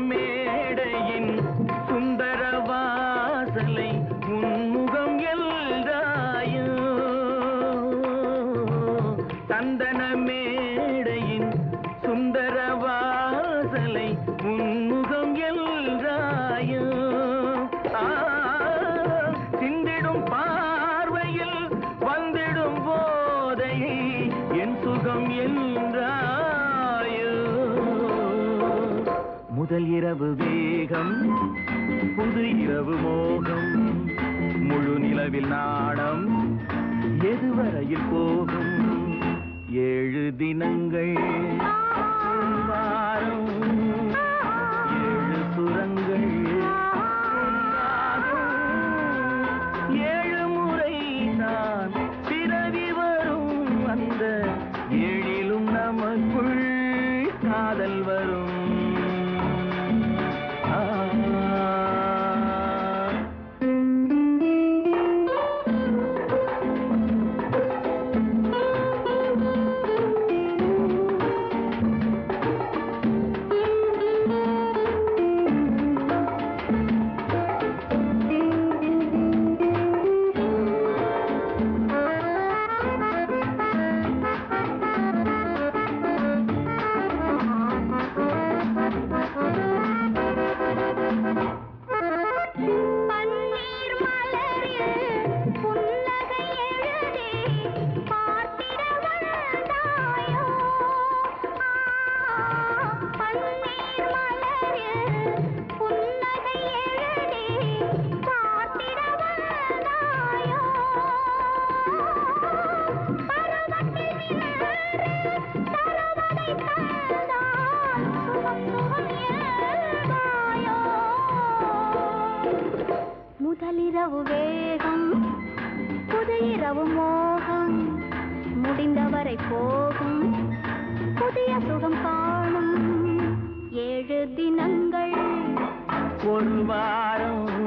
மேடையின் சுந்தர வாசலை உன்முகம் எல்லாயோ சந்தன மேடையின் சுந்தர வாசலை உன்முகம் எல்லாயோ சிந்திடும் பார்வையில் வந்திடும் போதை என் சுகம் எல்லாம் முதல் இரவு வேகம் புது இரவு மோகம் முழு நிலவில் நாடம் எதுவரையில் போகும்? ஏழு தினங்கள் வாரம் ஏழு சுரங்கள் ஏழு முறை நான் பிறவி வரும் அந்த ஏழிலும் நமக்குள் காதல் வரும். முதலிரவு வேகம் புதையிரவு மோகம் முடிந்தவரை போகும் புதிய சுகம் காணும் ஏழு தினங்கள். ஒரு வாரம்